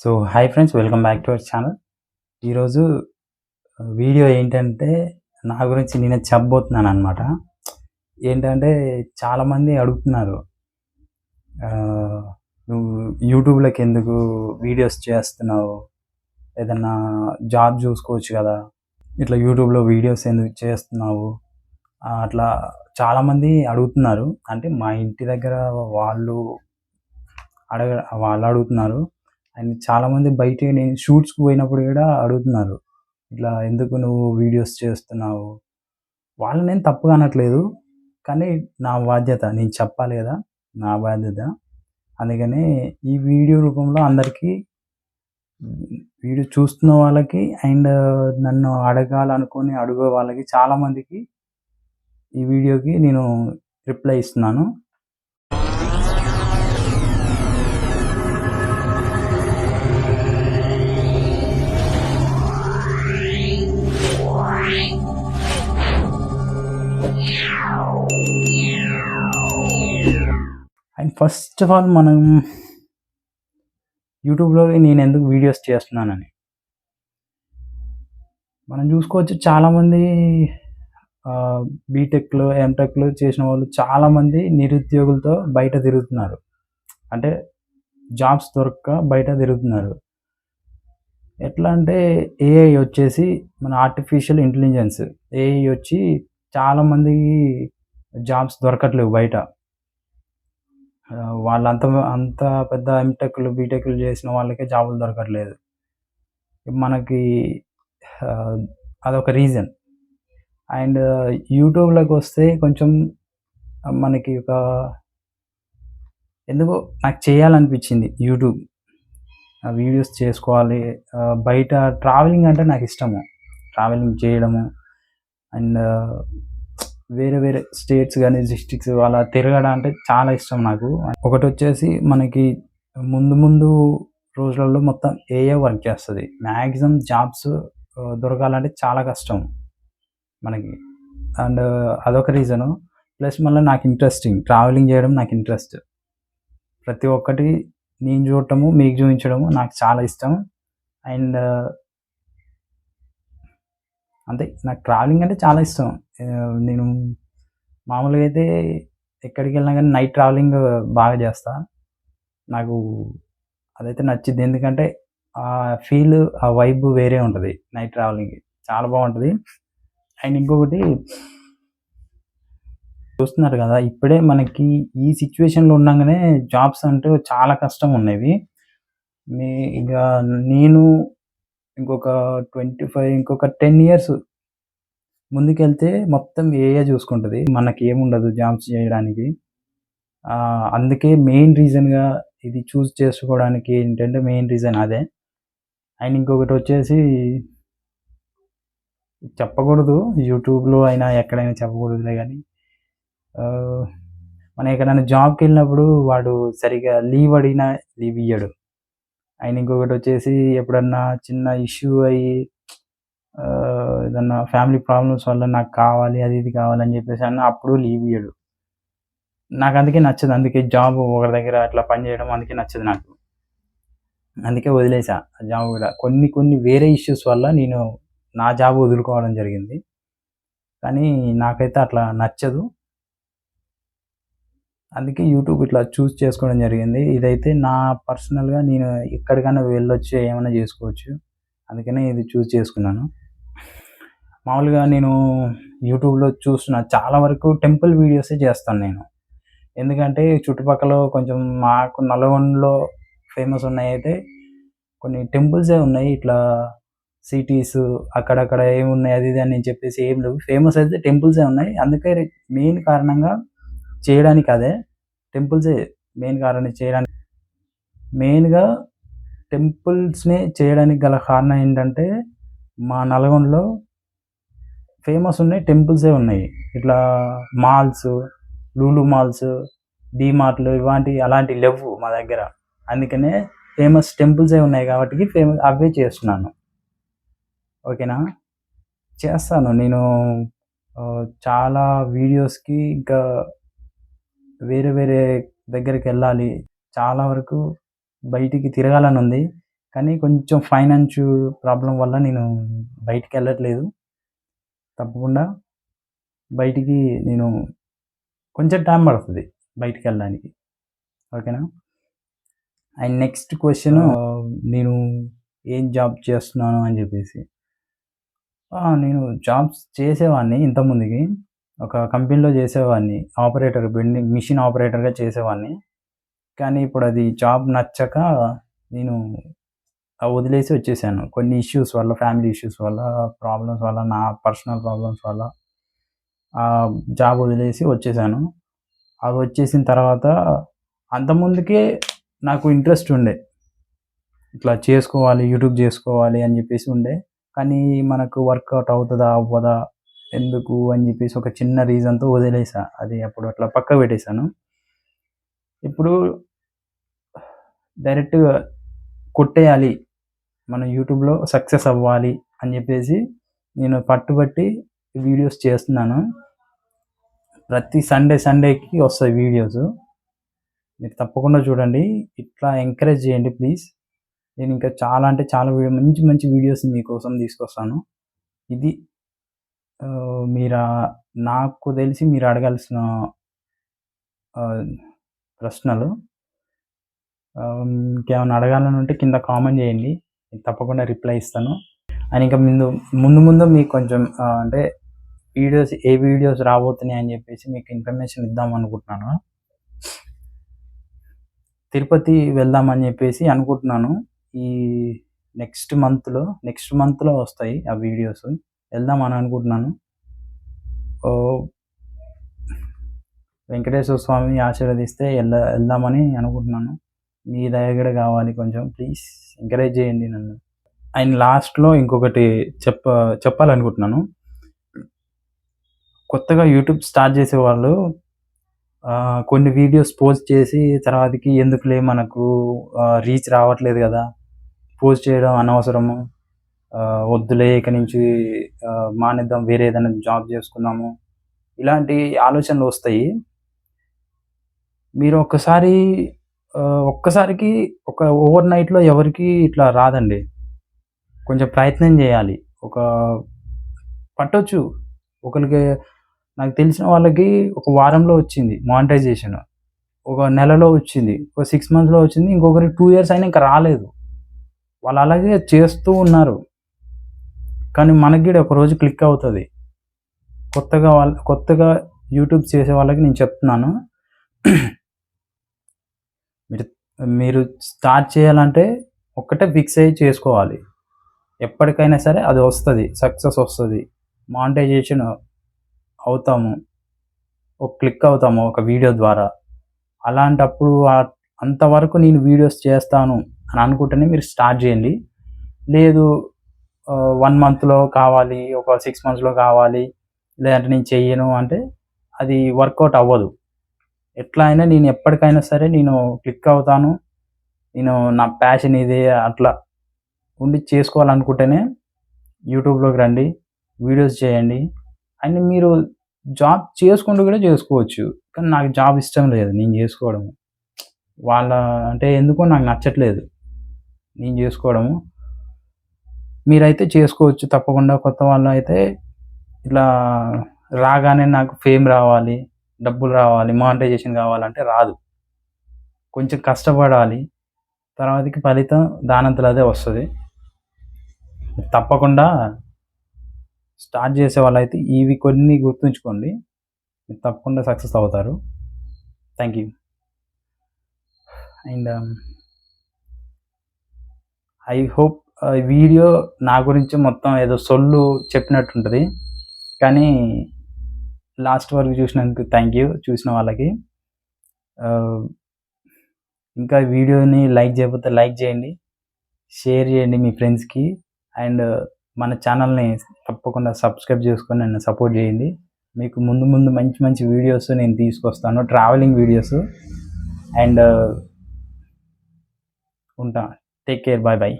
So hi friends welcome back to our channel. ఈరోజు video ఏంటంటే నా గురించి నేనే చెప్పబోతున్నాను అనమాట ఏంటంటే చాలామంది అడుగుతున్నారు నువ్వు యూట్యూబ్లోకి ఎందుకు వీడియోస్ చేస్తున్నావు? ఏదన్నా జాబ్ చూసుకోవచ్చు కదా ఇట్లా యూట్యూబ్లో వీడియోస్ ఎందుకు చేస్తున్నావు? అట్లా చాలామంది అడుగుతున్నారు. అంటే మా ఇంటి దగ్గర వాళ్ళు అడగ వాళ్ళు అడుగుతున్నారు. అండ్ చాలామంది బయట నేను షూట్స్కి పోయినప్పుడు కూడా అడుగుతున్నారు. ఇట్లా ఎందుకు నువ్వు వీడియోస్ చేస్తున్నావు? వాళ్ళు నేను తప్పుగా అనట్లేదు. కానీ నా బాధ్యత నేను చెప్పాలి కదా నా బాధ్యత. అందుకని ఈ వీడియో రూపంలో అందరికీ వీడియో చూస్తున్న వాళ్ళకి అండ్ నన్ను అడగాలనుకొని అడిగే వాళ్ళకి చాలామందికి ఈ వీడియోకి నేను రిప్లై ఇస్తున్నాను. అండ్ ఫస్ట్ ఆఫ్ ఆల్ మనం యూట్యూబ్లో నేను ఎందుకు వీడియోస్ చేస్తున్నానని. మనం చూసుకోవచ్చు చాలామంది బీటెక్లు ఎంటెక్లు చేసిన వాళ్ళు చాలామంది నిరుద్యోగులతో బయట తిరుగుతున్నారు. అంటే జాబ్స్ దొరక్క బయట తిరుగుతున్నారు. ఎట్లా అంటే ఏఐ వచ్చేసి మన ఆర్టిఫిషియల్ ఇంటెలిజెన్స్ ఏఐ వచ్చి చాలామందికి జాబ్స్ దొరకట్లేవు బయట. వాళ్ళంత అంత పెద్ద ఎంటెక్లు బీటెక్లు చేసిన వాళ్ళకే జాబులు దొరకట్లేదు. మనకి అదొక రీజన్ అండ్ యూట్యూబ్లోకి వస్తే కొంచెం మనకి ఒక ఎందుకో నాకు చేయాలనిపించింది యూట్యూబ్ వీడియోస్ చేసుకోవాలి. బయట ట్రావెలింగ్ అంటే నాకు ఇష్టము. ట్రావెలింగ్ చేయడము. అండ్ వేరే వేరే స్టేట్స్ కానీ డిస్ట్రిక్ట్స్ అలా తిరగడం అంటే చాలా ఇష్టం నాకు. ఒకటి వచ్చేసి మనకి ముందు ముందు రోజులలో మొత్తం ఏఏ వర్క్ చేస్తుంది. మ్యాక్సిమం జాబ్స్ దొరకాలంటే చాలా కష్టం మనకి. అండ్ అదొక రీజను ప్లస్ మళ్ళీ నాకు ఇంట్రెస్టింగ్ ట్రావెలింగ్ చేయడం నాకు ఇంట్రెస్ట్ ప్రతి ఒక్కటి నేను చూడటము మీకు చూపించడము నాకు చాలా ఇష్టం. అండ్ అంతే. నాకు ట్రావెలింగ్ అంటే చాలా ఇష్టం. నేను మామూలుగా అయితే ఎక్కడికి వెళ్ళినా కానీ నైట్ ట్రావెలింగ్ బాగా చేస్తా. నాకు అదైతే నచ్చింది ఎందుకంటే ఆ ఫీల్ ఆ వైబ్ వేరే ఉంటుంది నైట్ ట్రావెలింగ్ చాలా బాగుంటుంది. అండ్ ఇంకొకటి చూస్తున్నారు కదా ఇప్పుడే మనకి ఈ సిచ్యువేషన్లో ఉండగానే జాబ్స్ అంటూ చాలా కష్టం ఉన్నవి. మీ ఇక నేను ఇంకొక ట్వంటీ ఫైవ్ ఇంకొక టెన్ ఇయర్స్ ముందుకెళ్తే మొత్తం ఏఏ చూసుకుంటుంది. మనకి ఏముండదు జాబ్స్ చేయడానికి. అందుకే మెయిన్ రీజన్గా ఇది చూస్ చేసుకోవడానికి ఏంటంటే మెయిన్ రీజన్ అదే. అండ్ ఇంకొకటి వచ్చేసి చెప్పకూడదు. యూట్యూబ్లో అయినా ఎక్కడైనా చెప్పకూడదులే కానీ మనం ఎక్కడైనా జాబ్కి వెళ్ళినప్పుడు వాడు సరిగా లీవ్ అడిగినా లీవ్ ఇయ్యడు. అండ్ ఇంకొకటి వచ్చేసి ఎప్పుడన్నా చిన్న ఇష్యూ అయ్యి ఏదన్నా ఫ్యామిలీ ప్రాబ్లమ్స్ వల్ల నాకు కావాలి అది ఇది కావాలని చెప్పేసి అన్న అప్పుడు లీవ్ ఇయ్యడు. నాకు అందుకే నచ్చదు. అందుకే జాబ్ ఒకరి దగ్గర అట్లా పని చేయడం అందుకే నచ్చదు నాకు. అందుకే వదిలేసా ఆ జాబ్ కూడా. కొన్ని కొన్ని వేరే ఇష్యూస్ వల్ల నేను నా జాబ్ వదులుకోవడం జరిగింది. కానీ నాకైతే అట్లా నచ్చదు. అందుకే యూట్యూబ్ ఇట్లా చూస్ చేసుకోవడం జరిగింది. ఇదైతే నా పర్సనల్గా నేను ఎక్కడికైనా వెళ్ళొచ్చు ఏమైనా చేసుకోవచ్చు. అందుకనే ఇది చూస్ చేసుకున్నాను. మామూలుగా నేను యూట్యూబ్లో చూసిన చాలా వరకు టెంపుల్ వీడియోసే చేస్తాను నేను. ఎందుకంటే చుట్టుపక్కల కొంచెం మాకు నల్గొండలో ఫేమస్ ఉన్నాయి అయితే కొన్ని టెంపుల్సే ఉన్నాయి. ఇట్లా సిటీస్ అక్కడక్కడ ఏమున్నాయి అది ఇది అని చెప్పేసి ఏం లేవు. ఫేమస్ అయితే టెంపుల్సే ఉన్నాయి. అందుకే మెయిన్ కారణంగా చేయడానికి అదే. టెంపుల్సే మెయిన్ కారణం చేయడానికి. మెయిన్గా టెంపుల్స్ని చేయడానికి గల కారణం ఏంటంటే మా నల్గొండలో ఫేమస్ ఉన్నాయి టెంపుల్సే ఉన్నాయి. ఇట్లా మాల్స్ లూలు మాల్స్ మార్ట్లు ఇలాంటి అలాంటివి లేవు మా దగ్గర. అందుకనే ఫేమస్ టెంపుల్సే ఉన్నాయి కాబట్టి ఫేమస్ అవే చేస్తున్నాను. ఓకేనా? చేస్తాను. నేను చాలా వీడియోస్కి ఇంకా వేరే వేరే దగ్గరికి వెళ్ళాలి. చాలా వరకు బయటికి తిరగాలని ఉంది. కానీ కొంచెం ఫైనాన్స్ ప్రాబ్లం వల్ల నేను బయటికి వెళ్ళట్లేదు. తప్పకుండా బయటికి నేను కొంచెం టైం పడుతుంది బయటికి వెళ్ళడానికి. ఓకేనా? అండ్ నెక్స్ట్ క్వశ్చన్ నేను ఏం జాబ్ చేస్తున్నాను అని చెప్పేసి. నేను జాబ్స్ చేసేవాడిని ఇంతకుముందుకి ఒక కంపెనీలో చేసేవాడిని. ఆపరేటర్ బెండింగ్ మిషన్ ఆపరేటర్గా చేసేవాడిని. కానీ ఇప్పుడు అది జాబ్ నచ్చక నేను వదిలేసి వచ్చేసాను. కొన్ని ఇష్యూస్ వల్ల ఫ్యామిలీ ఇష్యూస్ వల్ల ప్రాబ్లమ్స్ వల్ల నా పర్సనల్ ప్రాబ్లమ్స్ వల్ల ఆ జాబ్ వదిలేసి వచ్చేసాను. అది వచ్చేసిన తర్వాత అంతకుముందుకే నాకు ఇంట్రెస్ట్ ఉండే. ఇట్లా చేసుకోవాలి యూట్యూబ్ చేసుకోవాలి అని చెప్పేసి ఉండే. కానీ మనకు వర్కౌట్ అవుతుందా అవ్వదా ఎందుకు అని చెప్పేసి ఒక చిన్న రీజన్తో వదిలేసా. అది అప్పుడు అట్లా పక్క పెట్టేశాను. ఇప్పుడు డైరెక్ట్గా కొట్టేయాలి. మనం యూట్యూబ్లో సక్సెస్ అవ్వాలి అని చెప్పేసి నేను పట్టుబట్టి వీడియోస్ చేస్తున్నాను. ప్రతి సండే సండేకి వస్తాయి వీడియోస్ మీరు తప్పకుండా చూడండి. ఇట్లా ఎంకరేజ్ చేయండి ప్లీజ్ నేను ఇంకా చాలా అంటే చాలా వీడియో మంచి మంచి వీడియోస్ మీకోసం తీసుకొస్తాను. ఇది మీరు నాకు తెలిసి మీరు అడగాల్సిన ప్రశ్నలు. ఇంకేమైనా అడగాలని ఉంటే కింద కామెంట్ చేయండి. తప్పకుండా రిప్లై ఇస్తాను. అండ్ ఇంకా ముందు ముందు ముందు మీకు కొంచెం అంటే వీడియోస్ ఏ వీడియోస్ రాబోతున్నాయి అని చెప్పేసి మీకు ఇన్ఫర్మేషన్ ఇద్దాం అనుకుంటున్నాను. తిరుపతి వెళ్దామని చెప్పేసి అనుకుంటున్నాను. ఈ నెక్స్ట్ మంత్లో నెక్స్ట్ మంత్లో వస్తాయి ఆ వీడియోస్. వెళ్దామని అనుకుంటున్నాను. ఓ వెంకటేశ్వర స్వామి ఆశీర్వదిస్తే వెళ్ళ వెళ్దామని అనుకుంటున్నాను. మీ దగ్గర కావాలి కొంచెం. ప్లీజ్ ఎంకరేజ్ చేయండి నన్ను. అండ్ లాస్ట్లో ఇంకొకటి చెప్ప చెప్పాలనుకుంటున్నాను. కొత్తగా యూట్యూబ్ స్టార్ట్ చేసే వాళ్ళు కొన్ని వీడియోస్ పోస్ట్ చేసి తర్వాతకి ఎందుకులే మనకు రీచ్ రావట్లేదు కదా. పోస్ట్ చేయడం అనవసరము. వద్దులే ఇక నుంచి మానేద్దాం వేరే ఏదైనా జాబ్ చేసుకుందాము. ఇలాంటి ఆలోచనలు వస్తాయి. మీరు ఒక్కసారి ఒక్కసారికి ఒక ఓవర్ నైట్లో ఎవరికి ఇట్లా రాదండి. కొంచెం ప్రయత్నం చేయాలి. ఒక పట్టొచ్చు. ఒకరికి నాకు తెలిసిన వాళ్ళకి ఒక వారంలో వచ్చింది మానిటైజేషన్. ఒక నెలలో వచ్చింది. ఒక సిక్స్ మంత్స్లో వచ్చింది. ఇంకొకరికి టూ ఇయర్స్ అయినా ఇంకా రాలేదు. వాళ్ళు అలాగే చేస్తూ ఉన్నారు. కానీ మనకి కూడా ఒక రోజు క్లిక్ అవుతుంది. కొత్తగా వాళ్ళ కొత్తగా యూట్యూబ్ చేసే వాళ్ళకి నేను చెప్తున్నాను. మీరు మీరు స్టార్ట్ చేయాలంటే ఒక్కటే ఫిక్స్ అయ్యి చేసుకోవాలి. ఎప్పటికైనా సరే అది వస్తుంది సక్సెస్ వస్తుంది. మానిటైజేషన్ అవుతాము. ఒక క్లిక్ అవుతాము ఒక వీడియో ద్వారా. అలాంటప్పుడు అంతవరకు నేను వీడియోస్ చేస్తాను అని అనుకుంటేనే మీరు స్టార్ట్ చేయండి. లేదు వన్ మంత్లో కావాలి ఒక సిక్స్ మంత్స్లో కావాలి లేదంటే నేను చెయ్యను అంటే అది వర్కౌట్ అవ్వదు. ఎట్లా అయినా నేను ఎప్పటికైనా సరే నేను క్లిక్ అవుతాను. నేను నా ప్యాషన్ ఇది అట్లా ఉండి చేసుకోవాలనుకుంటేనే యూట్యూబ్లోకి రండి వీడియోస్ చేయండి. అండ్ మీరు జాబ్ చేసుకుంటూ కూడా చేసుకోవచ్చు. కానీ నాకు జాబ్ ఇష్టం లేదు నేను చేసుకోవడము. వాళ్ళ అంటే ఎందుకో నాకు నచ్చట్లేదు నేను చేసుకోవడము. మీరైతే చేసుకోవచ్చు తప్పకుండా. కొత్త వాళ్ళు అయితే ఇట్లా రాగానే నాకు ఫేమ్ రావాలి డబ్బులు రావాలి మానిటైజేషన్ కావాలంటే రాదు. కొంచెం కష్టపడాలి. తర్వాతకి ఫలితం దానంతలు అదే వస్తుంది. తప్పకుండా స్టార్ట్ చేసే వాళ్ళైతే ఇవి కొన్ని గుర్తుంచుకోండి. మీరు తప్పకుండా సక్సెస్ అవుతారు. Thank you. And um, I hope video నా గురించి మొత్తం ఏదో సొల్లు చెప్పినట్టుంటుంది. కానీ లాస్ట్ వరకు చూసినందుకు థ్యాంక్ యూ చూసిన వాళ్ళకి. ఇంకా వీడియోని లైక్ చేయకపోతే లైక్ చేయండి. షేర్ చేయండి మీ ఫ్రెండ్స్కి. అండ్ మన ఛానల్ని తప్పకుండా సబ్స్క్రైబ్ చేసుకొని నన్ను సపోర్ట్ చేయండి. మీకు ముందు ముందు మంచి మంచి వీడియోస్ నేను తీసుకొస్తాను. Travelling videos. అండ్ ఉంటా. Take care bye bye.